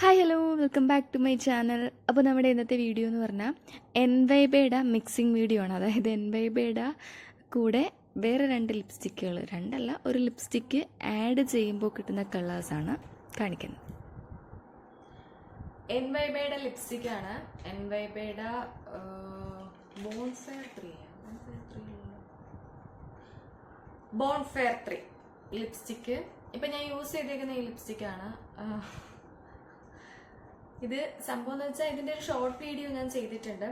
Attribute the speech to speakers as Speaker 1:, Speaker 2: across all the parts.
Speaker 1: Hi hello welcome back to my channel അപ്പോൾ നമ്മുടെ ഇന്നത്തെ വീഡിയോ എന്ന് പറഞ്ഞാൽ എൻവൈബയുടെ മിക്സിംഗ് വീഡിയോ ആണ്. അതായത് എൻവൈബയുടെ കൂടെ വേറെ രണ്ട് ലിപ്സ്റ്റിക്കുകൾ രണ്ടല്ല ഒരു ലിപ്സ്റ്റിക്ക് ആഡ് ചെയ്യുമ്പോൾ കിട്ടുന്ന കളേഴ്സാണ് കാണിക്കുന്നത്. എൻവൈബയുടെ ലിപ്സ്റ്റിക്കാണ് എൻവൈബയുടെ bonfire three bonfire three lipstick ഇപ്പം ഞാൻ യൂസ് ചെയ്തേക്കുന്ന ഈ ലിപ്സ്റ്റിക്കാണ് ഇത് സംഭവം എന്ന് വെച്ചാൽ ഇതിന്റെ ഒരു ഷോർട്ട് വീഡിയോ ഞാൻ ചെയ്തിട്ടുണ്ട്.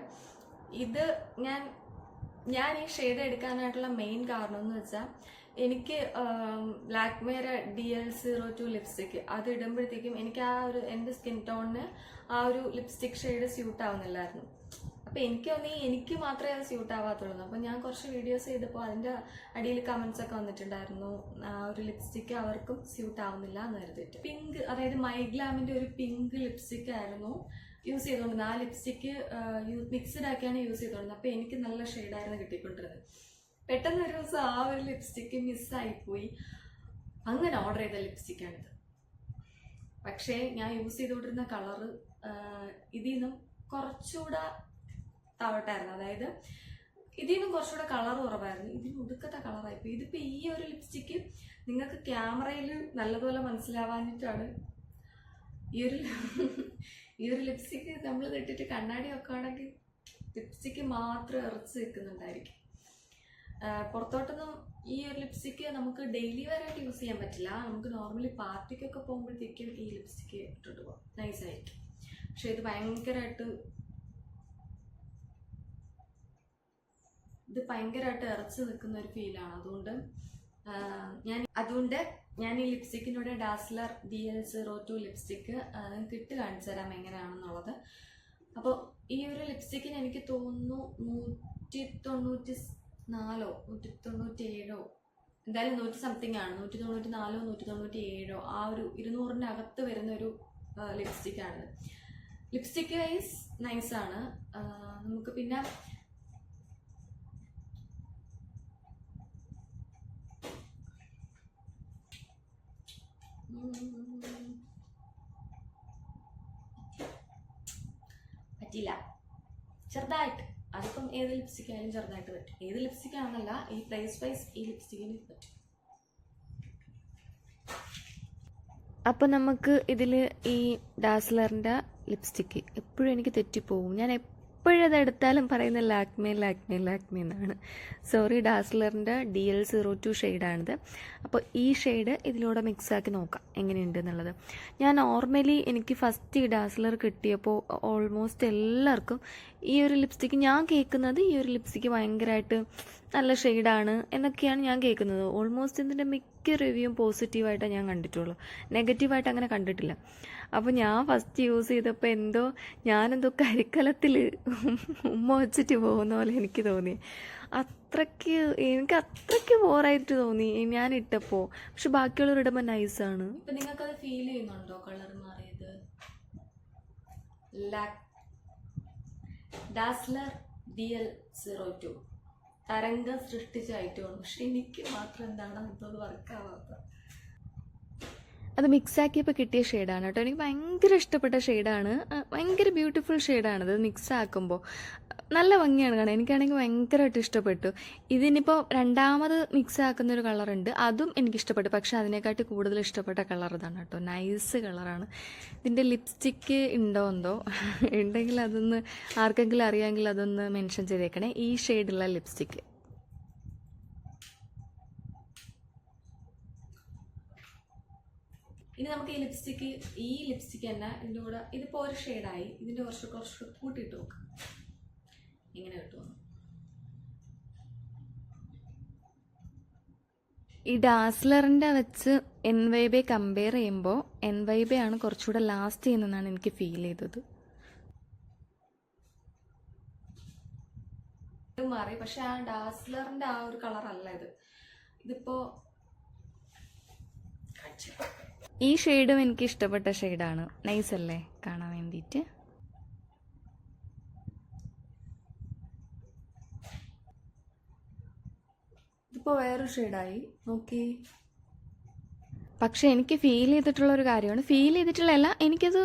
Speaker 1: ഇത് ഞാൻ ഞാൻ ഈ ഷെയ്ഡ് എടുക്കാനായിട്ടുള്ള മെയിൻ കാരണം എന്ന് വെച്ചാൽ എനിക്ക് ലാക്മേര D L zero two lipstick അത് ഇടുമ്പോഴത്തേക്കും എനിക്ക് ആ ഒരു എന്റെ സ്കിൻ ടോണിന് ആ ഒരു ലിപ്സ്റ്റിക് ഷെയ്ഡ് സ്യൂട്ട് ആവുന്നില്ലായിരുന്നു. അപ്പം എനിക്ക് തോന്നി എനിക്ക് മാത്രമേ അത് സ്യൂട്ട് ആവാത്തുള്ളൂ. അപ്പം ഞാൻ കുറച്ച് വീഡിയോസ് ചെയ്തപ്പോൾ അതിന്റെ അടിയിൽ കമൻസ് ഒക്കെ വന്നിട്ടുണ്ടായിരുന്നു. ആ ഒരു ലിപ്സ്റ്റിക്ക് അവർക്കും സ്യൂട്ട് ആവുന്നില്ല എന്ന് കരുതിയിട്ട്. പിങ്ക് അതായത് മൈഗ്ലാമിന്റെ ഒരു പിങ്ക് ലിപ്സ്റ്റിക് ആയിരുന്നു യൂസ് ചെയ്തുകൊണ്ടിരുന്നത് ആ ലിപ്സ്റ്റിക്ക് മിക്സ്ഡ് ആക്കിയാണ് യൂസ് ചെയ്തുകൊണ്ടിരുന്നത് അപ്പോൾ എനിക്ക് നല്ല ഷെയ്ഡായിരുന്നു കിട്ടിക്കൊണ്ടിരുന്നത്. പെട്ടെന്ന് ഒരു ദിവസം ആ ഒരു ലിപ്സ്റ്റിക്ക് മിസ്സായിപ്പോയി അങ്ങനെ ഓർഡർ ചെയ്ത ലിപ്സ്റ്റിക്കാണിത് പക്ഷേ ഞാൻ യൂസ് ചെയ്തുകൊണ്ടിരുന്ന കളറ് ഇതിൽ നിന്നും കുറച്ചുകൂടെ താവട്ടായിരുന്നു. അതായത് ഇതിനും കുറച്ചുകൂടെ കളർ കുറവായിരുന്നു. ഇതിന് ഒടുക്കത്തെ ഇപ്പം ഇതിപ്പോൾ ഈ ഒരു ലിപ്സ്റ്റിക്ക് നിങ്ങൾക്ക് ക്യാമറയിൽ നല്ലതുപോലെ മനസ്സിലാവാഞ്ഞിട്ടാണ് ഈ ഒരു ഈ ഒരു ലിപ്സ്റ്റിക്ക് നമ്മൾ ഇട്ടിട്ട് കണ്ണാടി വെക്കുകയാണെങ്കിൽ ലിപ്സ്റ്റിക്ക് മാത്രം ഇറച്ച് നിൽക്കുന്നുണ്ടായിരിക്കും. പുറത്തോട്ടൊന്നും ഈ ഒരു ലിപ്സ്റ്റിക്ക് നമുക്ക് ഡെയിലി വെയറായിട്ട് യൂസ് ചെയ്യാൻ പറ്റില്ല. നമുക്ക് നോർമലി പാർട്ടിക്കൊക്കെ പോകുമ്പോഴത്തേക്കും ഈ ലിപ്സ്റ്റിക്ക് ഇട്ടിട്ട് പോകാം നൈസായിരിക്കും പക്ഷേ ഇത് ഭയങ്കരമായിട്ട് ഇത് ഭയങ്കരമായിട്ട് ഇറച്ച് നിൽക്കുന്ന ഒരു ഫീലാണ്. അതുകൊണ്ട് ഞാൻ അതുകൊണ്ട് ഞാൻ ഈ ലിപ്സ്റ്റിക്കിനോട് dazzler D L zero two lipstick ഇട്ട് കാണിച്ചു തരാം എങ്ങനെയാണെന്നുള്ളത്. അപ്പോൾ ഈ ഒരു ലിപ്സ്റ്റിക്കിന് എനിക്ക് തോന്നുന്നു നൂറ്റി തൊണ്ണൂറ്റി നാലോ നൂറ്റി തൊണ്ണൂറ്റി ഏഴോ എന്തായാലും നൂറ്റി സംതിങ് ആണ് നൂറ്റി തൊണ്ണൂറ്റി നാലോ നൂറ്റി തൊണ്ണൂറ്റി ഏഴോ ആ ഒരു അകത്ത് വരുന്ന ഒരു ലിപ്സ്റ്റിക്കാണ് ലിപ്സ്റ്റിക്ക് വൈസ് നൈസാണ് നമുക്ക് പിന്നെ പറ്റില്ല ചെറുതായിട്ട്. അതിപ്പം ഏത് ലിപ്സ്റ്റിക് ആയാലും ചെറുതായിട്ട് പറ്റും. ഏത് ലിപ്സ്റ്റിക് ആണെന്നല്ല ഈ പ്രൈസ് വൈസ് ഈ ലിപ്സ്റ്റിക്കിന് പറ്റും. അപ്പോൾ നമുക്ക് ഇതിൽ ഈ ഡാസ്ലറിന്റെ ലിപ്സ്റ്റിക്ക് എപ്പോഴും എനിക്ക് തെറ്റിപ്പോവും. ഞാൻ എപ്പോഴത് എടുത്താലും പറയുന്ന ലാക്മേ ലാക്മേ ലാക്മേ എന്നാണ്. സോറി ഡാസ്ലറിന്റെ ഡി എൽ സീറോ ടു ഷെയ്ഡാണിത്. അപ്പോൾ ഈ ഷെയ്ഡ് ഇതിലൂടെ മിക്സാക്കി നോക്കാം എങ്ങനെയുണ്ട് എന്നുള്ളത് ഞാൻ നോർമലി എനിക്ക് ഫസ്റ്റ് ഈ ഡാസ്ലർ കിട്ടിയപ്പോൾ ഓൾമോസ്റ്റ് എല്ലാവർക്കും ഈ ഒരു ലിപ്സ്റ്റിക്ക് ഞാൻ കേൾക്കുന്നത് ഈ ഒരു ലിപ്സ്റ്റിക്ക് ഭയങ്കരമായിട്ട് നല്ല ഷെയ്ഡാണ് എന്നൊക്കെയാണ് ഞാൻ കേൾക്കുന്നത്. ഓൾമോസ്റ്റ് ഇതിന്റെ മിക്ക റിവ്യൂവും പോസിറ്റീവായിട്ടേ ഞാൻ കണ്ടിട്ടുള്ളൂ. നെഗറ്റീവായിട്ട് അങ്ങനെ കണ്ടിട്ടില്ല. അപ്പോൾ ഞാൻ ഫസ്റ്റ് യൂസ് ചെയ്തപ്പോൾ എന്തോ ഞാനെന്തോ കരിക്കലത്തിൽ ഉമ്മ വെച്ചിട്ട് പോകുന്ന പോലെ എനിക്ക് തോന്നി. അത്രയ്ക്ക് എനിക്ക് അത്രയ്ക്ക് ബോറായിട്ട് തോന്നി ഞാൻ ഇട്ടപ്പോൾ പക്ഷെ ബാക്കിയുള്ളവർ ഇടുമ്പോൾ നൈസാണ് നിങ്ങൾക്കത് ഫീൽ ചെയ്യുന്നുണ്ടോ കളർ മാറിയത്? Dazzler D L zero two തരംഗം സൃഷ്ടിച്ച ഐറ്റമാണ് പക്ഷെ എനിക്ക് മാത്രം എന്താണ് എന്തോ വർക്കാവാത്ത അത് മിക്സ് ആക്കിയപ്പോൾ കിട്ടിയ ഷെയ്ഡാണ് കേട്ടോ. എനിക്ക് ഭയങ്കര ഇഷ്ടപ്പെട്ട ഷെയ്ഡാണ്. ഭയങ്കര ബ്യൂട്ടിഫുൾ ഷെയ്ഡാണ്. ഇത് മിക്സ് ആക്കുമ്പോൾ നല്ല ഭംഗിയാണ് കാണാൻ. എനിക്കാണെങ്കിൽ ഭയങ്കരമായിട്ട് ഇഷ്ടപ്പെട്ടു. ഇതിനിപ്പോൾ രണ്ടാമത് മിക്സ് ആക്കുന്ന ഒരു കളറുണ്ട് അതും എനിക്ക് ഇഷ്ടപ്പെട്ടു പക്ഷെ അതിനെക്കാട്ടി കൂടുതൽ ഇഷ്ടപ്പെട്ട കളർ ഇതാണ് കേട്ടോ. നൈസ് കളറാണ് ഇതിന്റെ ലിപ്സ്റ്റിക്ക് ഉണ്ടോ എന്തോ? ഉണ്ടെങ്കിൽ അതൊന്ന് ആർക്കെങ്കിലും അറിയാമെങ്കിൽ അതൊന്ന് മെൻഷൻ ചെയ്തേക്കണേ. ഈ ഷെയ്ഡുള്ള ലിപ്സ്റ്റിക്ക് ഇനി നമുക്ക് ഈ ലിപ്സ്റ്റിക്ക് ഈ ലിപ്സ്റ്റിക്ക് തന്നെ ഇതിന്റെ കൂടെ ഇതിപ്പോൾ ഒരു ഷെയ്ഡായി ഇതിന്റെ കുറച്ച് കുറച്ച് കൂട്ടിയിട്ട് നോക്കാം. ഈ ഡാസ്ലറിന്റെ വെച്ച് എൻ വൈബെ കമ്പയർ ചെയ്യുമ്പോൾ എൻ വൈബെ ആണ് കുറച്ചുകൂടെ ലാസ്റ്റ് ചെയ്യുന്നതെന്നാണ് എനിക്ക് ഫീൽ ചെയ്തത്. മാറി. പക്ഷെ ആ ഡാസ്ലറിന്റെ ആ ഒരു കളർ അല്ല ഇത്. ഇതിപ്പോ ഈ ഷെയ്ഡും എനിക്ക് ഇഷ്ടപ്പെട്ട ഷെയ്ഡാണ് നൈസ് അല്ലേ? കാണാൻ വേണ്ടിയിട്ട്. ഇതിപ്പോൾ വേറൊരു ഷെയ്ഡായി നോക്കി. പക്ഷേ എനിക്ക് ഫീൽ ചെയ്തിട്ടുള്ള ഒരു കാര്യമാണ് ഫീൽ ചെയ്തിട്ടുള്ളതല്ല എനിക്കത്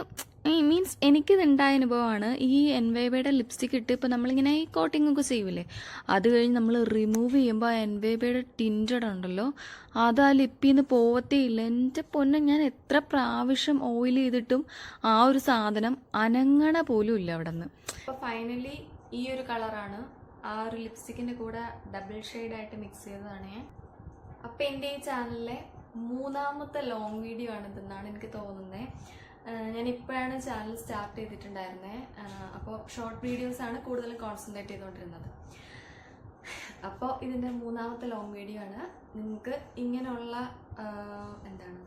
Speaker 1: ഈ
Speaker 2: മീൻസ് എനിക്കിത് ഉണ്ടായ അനുഭവമാണ്. ഈ എൻ വേബയുടെ ലിപ്സ്റ്റിക് ഇട്ട് ഇപ്പോൾ നമ്മളിങ്ങനെ ഈ കോട്ടിംഗ് ഒക്കെ ചെയ്യൂലേ? അത് കഴിഞ്ഞ് നമ്മൾ റിമൂവ് ചെയ്യുമ്പോൾ ആ എൻ വേബയുടെ ടിന്റഡ് ഉണ്ടല്ലോ? അത് ആ ലിപ്പിൽ നിന്ന് പോവത്തേ ഇല്ല. എന്റെ പൊന്നെ ഞാൻ എത്ര പ്രാവശ്യം ഓയിൽ ചെയ്തിട്ടും ആ ഒരു സാധനം അനങ്ങണ പോലും ഇല്ല അവിടെ നിന്ന്
Speaker 1: അപ്പോൾ ഫൈനലി ഈ ഒരു കളറാണ് ആ ഒരു ലിപ്സ്റ്റിക്കിന്റെ കൂടെ ഡബിൾ ഷെയ്ഡായിട്ട് മിക്സ് ചെയ്തതാണ് ഞാൻ. അപ്പോൾ എന്റെ ഈ ചാനലിലെ മൂന്നാമത്തെ ലോങ് വീഡിയോ ആണ് ഇതെന്നാണ് എനിക്ക് തോന്നുന്നത് ഞാൻ ഇപ്പോഴാണ് ചാനൽ സ്റ്റാർട്ട് ചെയ്തിട്ടുണ്ടായിരുന്നത് അപ്പോൾ ഷോർട്ട് വീഡിയോസാണ് കൂടുതലും കോൺസെൻട്രേറ്റ് ചെയ്തുകൊണ്ടിരുന്നത്. അപ്പോൾ ഇതിന്റെ മൂന്നാമത്തെ ലോങ് വീഡിയോ ആണ്. നിങ്ങൾക്ക് ഇങ്ങനെയുള്ള എന്താണ്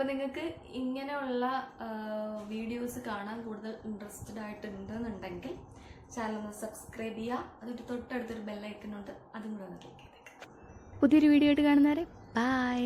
Speaker 1: അപ്പോൾ നിങ്ങൾക്ക് ഇങ്ങനെയുള്ള വീഡിയോസ് കാണാൻ കൂടുതൽ ഇൻട്രസ്റ്റഡ് ആയിട്ടുണ്ടെന്നുണ്ടെങ്കിൽ ചാനൽ ഒന്ന് സബ്സ്ക്രൈബ് ചെയ്യുക. അതിട്ട് തൊട്ടടുത്തൊരു ബെല്ലൈക്കനുണ്ട് അതും കൂടെ ഒന്ന് ക്ലിക്ക് ചെയ്തേക്കാം.
Speaker 2: പുതിയൊരു വീഡിയോ ആയിട്ട് കാണുന്നവരെ ബൈ